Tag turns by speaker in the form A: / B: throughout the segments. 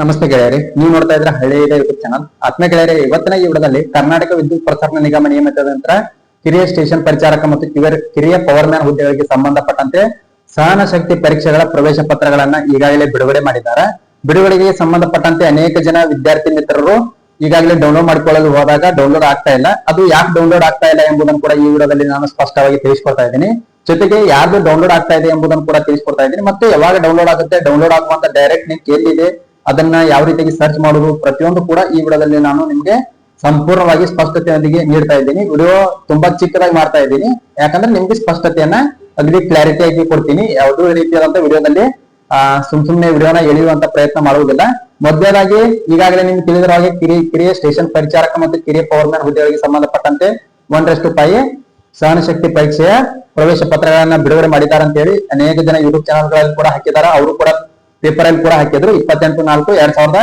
A: ನಮಸ್ತೆ ಗೆಳೆಯರಿ, ನೀವು ನೋಡ್ತಾ ಇದ್ರೆ ಇದೆ ಯೂಟ್ಯೂಬ್ ಚಾನಲ್ ಆತ್ಮ ಗೆಳೆಯರಿ, ಇವತ್ತಿನ ಈ ವಿಡದಲ್ಲಿ ಕರ್ನಾಟಕ ವಿದ್ಯುತ್ ಪ್ರಸರಣ ನಿಗಮ ನಿಯಮಿತದ ನಂತರ ಕಿರಿಯ ಸ್ಟೇಷನ್ ಪರಿಚಾರಕ ಮತ್ತು ಕಿರಿಯ ಪವರ್ ಮ್ಯಾನ್ ಹುದ್ದೆಗಳಿಗೆ ಸಂಬಂಧಪಟ್ಟಂತೆ ಸಹನ ಶಕ್ತಿ ಪರೀಕ್ಷೆಗಳ ಪ್ರವೇಶ ಪತ್ರಗಳನ್ನ ಈಗಾಗಲೇ ಬಿಡುಗಡೆ ಮಾಡಿದ್ದಾರೆ. ಬಿಡುಗಡೆಗೆ ಸಂಬಂಧಪಟ್ಟಂತೆ ಅನೇಕ ಜನ ವಿದ್ಯಾರ್ಥಿ ಮಿತ್ರರು ಈಗಾಗಲೇ ಡೌನ್ಲೋಡ್ ಮಾಡಿಕೊಳ್ಳಲು ಹೋದಾಗ ಡೌನ್ಲೋಡ್ ಆಗ್ತಾ ಇಲ್ಲ. ಅದು ಯಾಕೆ ಡೌನ್ಲೋಡ್ ಆಗ್ತಾ ಇಲ್ಲ ಎಂಬುದನ್ನು ಕೂಡ ಈ ವಿಡಿಯೋದಲ್ಲಿ ನಾನು ಸ್ಪಷ್ಟವಾಗಿ ತಿಳಿಸ್ಕೊಡ್ತಾ ಇದ್ದೀನಿ. ಜೊತೆಗೆ ಯಾರ್ದು ಡೌನ್ಲೋಡ್ ಆಗ್ತಾ ಇದೆ ಎಂಬುದನ್ನು ಕೂಡ ತಿಳಿಸ್ಕೊಡ್ತಾ ಇದ್ದೀನಿ. ಮತ್ತೆ ಯಾವಾಗ ಡೌನ್ಲೋಡ್ ಆಗುತ್ತೆ ಡೌನ್ಲೋಡ್ ಆಗುವಂತ ಡೈರೆಕ್ಟ್ ಲಿಂಕ್ ಎಲ್ಲಿದೆ ಅದನ್ನ ಯಾವ ರೀತಿಯಾಗಿ ಸರ್ಚ್ ಮಾಡುವುದು ಪ್ರತಿಯೊಂದು ಕೂಡ ಈ ವಿಡಿಯೋದಲ್ಲಿ ನಾನು ನಿಮ್ಗೆ ಸಂಪೂರ್ಣವಾಗಿ ಸ್ಪಷ್ಟತೆಯೊಂದಿಗೆ ನೀಡ್ತಾ ಇದ್ದೀನಿ. ವಿಡಿಯೋ ತುಂಬಾ ಚಿಕ್ಕದಾಗಿ ಮಾಡ್ತಾ ಇದ್ದೀನಿ. ಯಾಕಂದ್ರೆ ನಿಮ್ಗೆ ಸ್ಪಷ್ಟತೆಯನ್ನ ಅಗದಿ ಕ್ಲಾರಿಟಿ ಆಗಿ ಕೊಡ್ತೀನಿ. ಯಾವುದೋ ರೀತಿಯಾದಂತ ವಿಡಿಯೋದಲ್ಲಿ, ಆ, ಸುಮ್ ಸುಮ್ನೆ ವಿಡಿಯೋನ ಎಳೆಯುವಂತ ಪ್ರಯತ್ನ ಮಾಡುವುದಿಲ್ಲ. ಮೊದಲನೇದಾಗಿ ಈಗಾಗಲೇ ನಿಮ್ಗೆ ತಿಳಿದಿರೋ ಹಾಗೆ ಕಿರಿ ಕಿರಿಯ ಸ್ಟೇಷನ್ ಪರಿಚಾರಕ ಮತ್ತು ಕಿರಿಯ ಪವರ್ ಮ್ಯಾನ್ ಹುದ್ದೆಗಳಿಗೆ ಸಂಬಂಧಪಟ್ಟಂತೆ ಒಂದರಷ್ಟು ಪೈ, ಸಹನಶಕ್ತಿ ಪರೀಕ್ಷೆಯ ಪ್ರವೇಶ ಪತ್ರಗಳನ್ನ ಬಿಡುಗಡೆ ಮಾಡಿದ್ದಾರೆ ಅಂತ ಹೇಳಿ ಅನೇಕ ಜನ ಯೂಟ್ಯೂಬ್ ಚಾನಲ್ಗಳಲ್ಲಿ ಕೂಡ ಹಾಕಿದ್ದಾರೆ. ಅವರು ಕೂಡ ಪೇಪರ್ ಅಲ್ಲಿ ಕೂಡ ಹಾಕಿದ್ರು. ಇಪ್ಪತ್ತೆಂಟು ನಾಲ್ಕು, ಎರಡ್ ಸಾವಿರದ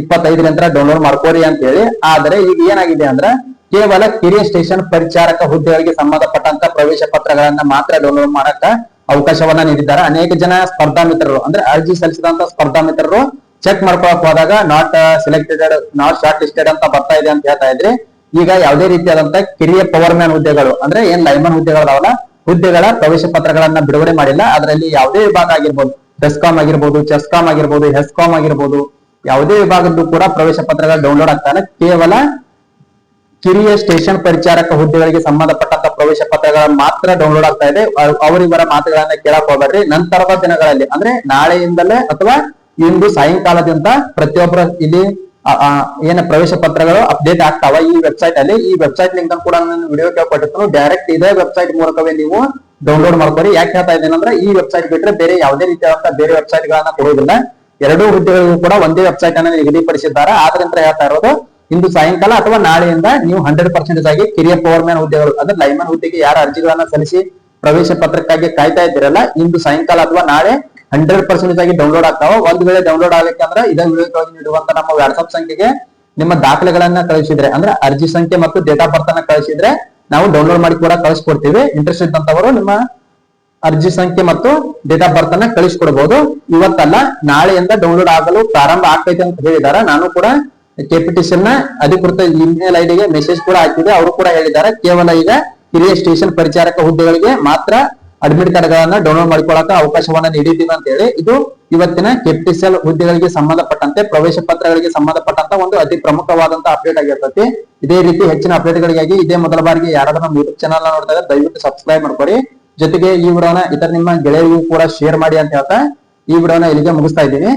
A: ಇಪ್ಪತ್ತೈದರಿಂದ ಡೌನ್ಲೋಡ್ ಮಾಡ್ಕೋರಿ ಅಂತ ಹೇಳಿ. ಆದ್ರೆ ಈಗ ಏನಾಗಿದೆ ಅಂದ್ರೆ ಕೇವಲ ಕಿರಿಯ ಸ್ಟೇಷನ್ ಪರಿಚಾರಕ ಹುದ್ದೆಗಳಿಗೆ ಸಂಬಂಧಪಟ್ಟಂತ ಪ್ರವೇಶ ಪತ್ರಗಳನ್ನ ಮಾತ್ರ ಡೌನ್ಲೋಡ್ ಮಾಡಕ ಅವಕಾಶವನ್ನ ನೀಡಿದ್ದಾರೆ. ಅನೇಕ ಜನ ಸ್ಪರ್ಧಾ ಮಿತ್ರರು, ಅಂದ್ರೆ ಅರ್ಜಿ ಸಲ್ಲಿಸಿದಂತ ಸ್ಪರ್ಧಾ ಮಿತ್ರರು ಚೆಕ್ ಮಾಡ್ಕೊಳಕ್ ಹೋದಾಗ not selected not short listed ಅಂತ ಬರ್ತಾ ಇದೆ ಅಂತ ಹೇಳ್ತಾ ಇದ್ರಿ. ಈಗ ಯಾವುದೇ ರೀತಿಯಾದಂತ ಕಿರಿಯ ಪವರ್ ಮ್ಯಾನ್ ಹುದ್ದೆಗಳು, ಅಂದ್ರೆ ಏನ್ ಲೈಮನ್ ಹುದ್ದೆಗಳದಾವಲ್ಲ, ಹುದ್ದೆಗಳ ಪ್ರವೇಶ ಪತ್ರಗಳನ್ನ ಬಿಡುಗಡೆ ಮಾಡಿಲ್ಲ. ಅದರಲ್ಲಿ ಯಾವುದೇ ವಿಭಾಗ ಆಗಿರ್ಬೋದು. ಬೆಸ್ಕಾಮ್ ಆಗಿರ್ಬೋದು ಚೆಸ್ಕಾಮ್ ಆಗಿರ್ಬೋದು ಹೆಸ್ಕಾಮ್ ಆಗಿರ್ಬೋದು, ಯಾವುದೇ ವಿಭಾಗದ್ದು ಕೂಡ ಪ್ರವೇಶ ಪತ್ರಗಳ ಡೌನ್ಲೋಡ್ ಆಗ್ತಾನೆ. ಕೇವಲ ಕಿರಿಯ ಸ್ಟೇಷನ್ ಪರಿಚಾರಕ ಹುದ್ದೆಗಳಿಗೆ ಸಂಬಂಧಪಟ್ಟಂತ ಪ್ರವೇಶ ಪತ್ರಗಳ ಮಾತ್ರ ಡೌನ್ಲೋಡ್ ಆಗ್ತಾ ಇದೆ. ಅವ್- ಅವರಿವರ ಮಾತುಗಳನ್ನ ಕೇಳಕ್ ಹೋಗ್ಬೇಡ್ರಿ. ನಂತರದ ದಿನಗಳಲ್ಲಿ, ಅಂದ್ರೆ ನಾಳೆಯಿಂದಲೇ ಅಥವಾ ಇಂದು ಸಾಯಂಕಾಲದಿಂದ ಪ್ರತಿಯೊಬ್ಬರ ಇಲ್ಲಿ ಏನ ಪ್ರವೇಶ ಪತ್ರಗಳು ಅಪ್ಡೇಟ್ ಆಗ್ತಾವ ಈ ವೆಬ್ಸೈಟ್ ಅಲ್ಲಿ. ಈ ವೆಬ್ಸೈಟ್ ಲಿಂಕ್ ಕೂಡ ನಾನು ವಿಡಿಯೋ ಕೇಳ್ಕೊಟ್ಟಿರ್ತೀನಿ. ಡೈರೆಕ್ಟ್ ಇದೇ ವೆಬ್ಸೈಟ್ ಮೂಲಕವೇ ನೀವು ಡೌನ್ಲೋಡ್ ಮಾಡ್ಕೊರಿ ಯಾಕೆ ಹೇಳ್ತಾ ಇದ್ದೇನೆ ಅಂದ್ರೆ, ಈ ವೆಬ್ಸೈಟ್ ಬಿಟ್ರೆ ಬೇರೆ ಯಾವುದೇ ರೀತಿಯಾದಂತಹ ಬೇರೆ ವೆಬ್ಸೈಟ್ ಗಳನ್ನ ಕೊಡುವುದಿಲ್ಲ ಎರಡೂ ಹುದ್ದೆಗಳಿಗೂ ಕೂಡ ಒಂದೇ ವೆಬ್ಸೈಟ್ ಅನ್ನು ನಿಗದಿಪಡಿಸಿದ್ದಾರೆ. ಆದ್ರಿಂದ ಹೇಳ್ತಾ ಇರೋದು, ಇಂದು ಸಾಯಂಕಾಲ ಅಥವಾ ನಾಳೆಯಿಂದ ನೀವು ಹಂಡ್ರೆಡ್ ಪರ್ಸೆಂಟೇಜ್ ಆಗಿ ಕಿರಿಯ ಪವರ್ ಮ್ಯಾನ್ ಹುದ್ದೆಗಳು, ಅಂದ್ರೆ ಲೈಮನ್ ಹುದ್ದೆಗೆ ಯಾರ ಅರ್ಜಿಗಳನ್ನ ಸಲ್ಲಿಸಿ ಪ್ರವೇಶ ಪತ್ರಕ್ಕಾಗಿ ಕಾಯ್ತಾ ಇದ್ದೀರಲ್ಲ, ಇಂದು ಸಾಯಂಕಾಲ ಅಥವಾ ನಾಳೆ ಹಂಡ್ರೆಡ್ ಪರ್ಸೆಂಟೇಜ್ ಆಗಿ ಡೌನ್ಲೋಡ್ ಆಗ್ತಾವ, ಒಂದ್ ವೇಳೆ ಡೌನ್ಲೋಡ್ ಆಗಬೇಕಂದ್ರೆ ಇದೇ ವಿಡಿಯೋ ಕೆಳಗೆ ನೀಡುವಂತ ನಮ್ಮ ವಾಟ್ಸ್ಆಪ್ ಸಂಖ್ಯೆಗೆ ನಿಮ್ಮ ದಾಖಲೆಗಳನ್ನ ಕಳಿಸಿದ್ರೆ, ಅಂದ್ರೆ ಅರ್ಜಿ ಸಂಖ್ಯೆ ಮತ್ತು ಡೇಟ್ ಆಫ್ ಬರ್ತ್ ಅನ್ನ ಕಳಿಸಿದ್ರೆ ನಾವು ಡೌನ್ಲೋಡ್ ಮಾಡಿ ಕೂಡ ಕಳಿಸ್ಕೊಡ್ತೀವಿ. ಇಂಟ್ರೆಸ್ಟ್ ಇದ್ದಂತವರು ನಿಮ್ಮ ಅರ್ಜಿ ಸಂಖ್ಯೆ ಮತ್ತು ಡೇಟ್ ಆಫ್ ಬರ್ತ್ ಅನ್ನ ಕಳಿಸ್ಕೊಡ್ಬಹುದು ಇವತ್ತಲ್ಲ ನಾಳೆಯಿಂದ ಡೌನ್ಲೋಡ್ ಆಗಲು ಪ್ರಾರಂಭ ಆಗ್ತೈತೆ ಅಂತ ಹೇಳಿದಾರೆ. ನಾನು ಕೂಡ ಕೆಪಿಟಿಷನ್ನ ಅಧಿಕೃತ ಇಮೇಲ್ ಐಡಿಗೆ ಮೆಸೇಜ್ ಕೂಡ ಹಾಕಿದೆ ಅವರು ಕೂಡ ಹೇಳಿದ್ದಾರೆ. ಕೇವಲ ಈಗ ಹಿರಿಯ ಸ್ಟೇಷನ್ ಪರಿಚಾರಕ ಹುದ್ದೆಗಳಿಗೆ ಮಾತ್ರ ಅಡ್ಮಿಟ್ ಕಾರ್ಡ್ಗಳನ್ನ ಡೌನ್ಲೋಡ್ ಮಾಡಿಕೊಳ್ಳಕ ಅವಕಾಶವನ್ನ ನೀಡಿದ್ದೀವಿ ಅಂತ ಹೇಳಿ ಇದು ಇವತ್ತಿನ ಕೆಪಿಟಿಸಿಎಲ್ ಹುದ್ದೆಗಳಿಗೆ ಸಂಬಂಧಪಟ್ಟಂತೆ, ಪ್ರವೇಶ ಪತ್ರಗಳಿಗೆ ಸಂಬಂಧಪಟ್ಟಂತ ಒಂದು ಅತಿ ಪ್ರಮುಖವಾದಂತಹ ಅಪ್ಡೇಟ್ ಆಗಿರ್ತೈತಿ. ಇದೇ ರೀತಿ ಹೆಚ್ಚಿನ ಅಪ್ಡೇಟ್ ಗಳಿಗಾಗಿ ಇದೇ ಮೊದಲ ಬಾರಿಗೆ ಯಾರಾದ್ರೂ ನಮ್ಮ ಯೂಟ್ಯೂಬ್ ಚಾನಲ್ ನೋಡ್ತಾ ಇದ್ರೆ ದಯವಿಟ್ಟು ಸಬ್ಸ್ಕ್ರೈಬ್ ಮಾಡ್ಕೊಡಿ. ಜೊತೆಗೆ ಈ ವಿಡಿಯೋನ ಇತರ ನಿಮ್ಮ ಗೆಳೆಯರಿಗೂ ಕೂಡ ಶೇರ್ ಮಾಡಿ ಅಂತ ಹೇಳ್ತಾ ಈ ವಿಡಿಯೋನ ಇಲ್ಲಿಗೆ ಮುಗಿಸ್ತಾ ಇದ್ದೀನಿ.